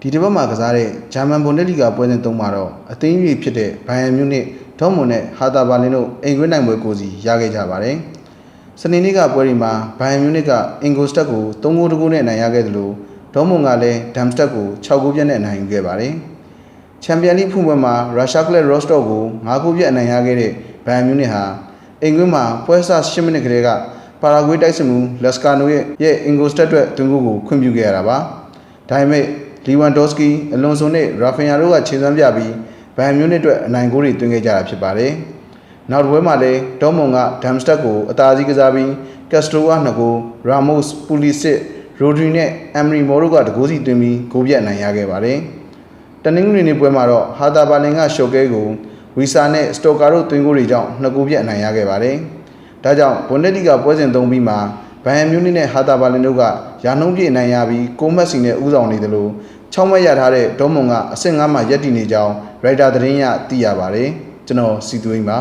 ဒီတစ်ပတ်မှာကစားတဲ့ဂျာမန်ဘွန်ဒက်လီဂါပွဲစဉ်သုံးမှာတော့အသင်းကြီးဖြစ်တဲ့ဘိုင်ယန်မြူနစ်ဒေါမွန်နဲ့ဟာတာဘာလင်တို့အိမ်ကွင်းနိုင်ပွဲကိုစီရခဲ့ကြပါတယ်။စနေနေ့ကပွဲဒီမှာဘိုင်ယန်မြူနစ်ကအင်ဂိုစတက်ကို3ဂိုးတကူနဲ့အနိုင်ရခဲ့တယ်လို့ဒေါမွန်ကလည်းဒမ်စတက်ကို6ဂိုးပြတ်နဲ့အနိုင်ယူခဲ့ပါတယ်။ချန်ပီယံလိဖွင့်ပွဲမှာရုရှားကလပ်ရော့စတော့ကို9ဂိုးပြတ်အနိုင်ရခဲ့တဲ့ဘိုင်ယန်မြူနစ်ဟာအိမ်ကွင်းမှာပွဲစ10မိနစ်ကလေးကပါရာဂွေးတိုက်စစ်မှုလက်စကာနိုရဲ့ရဲ့အင်ဂိုစတက်အတွက်တွင်ကိုကိုခွင့်ပြုခဲ့ရတာပါ။ဒါပေမဲ့ လီဝမ်ဒေါစကီအလွန်ဆိုနဲ့ရာဖင်ယာတို့ကခြေစွမ်းပြပြီးဘိုင်ယန်မြူနစ်အတွက်အနိုင်ဂိုးတွေသွင်းခဲ့ကြတာဖြစ်ပါတယ်။နောက်တစ်ပွဲမှာလည်းဒေါမွန်ကဒမ်စတက်ကိုအသာစီးကစားပြီးကက်စထရိုက2ဂိုးရာမို့စ်ပူလီစစ်ရိုဒရီနဲ့အမ်ရီမော်တို့ကတကိုးစီသွင်းပြီးဂိုးပြတ်နိုင်ရခဲ့ပါတယ်။တနင်္ဂနွေနေ့ပွဲမှာတော့ဟာတာဘာလင်ကရှော့ကဲကိုဝီဆာနဲ့စတိုကာတို့သွင်းဂိုးတွေကြောင့်2ဂိုးပြတ်နိုင်ရခဲ့ပါတယ်။ဒါကြောင့်ဘွန်ဒက်လီဂါပွဲစဉ်၃ပြီးမှာဘိုင်ယန်မြူနစ်နဲ့ဟာတာဘာလင်တို့ကရာနှုန်းပြည့်နိုင်ရပြီးကိုမက်စီနဲ့ဦးဆောင်နေတယ်လို့ 6မှတ်ရထားတဲ့ဒေါမွန်ကအဆင့်9မှာရပ်တည်နေကြောင်းရိုက်တာသတင်းရသိရပါတယ်ကျွန်တော်စီသွင်းပါ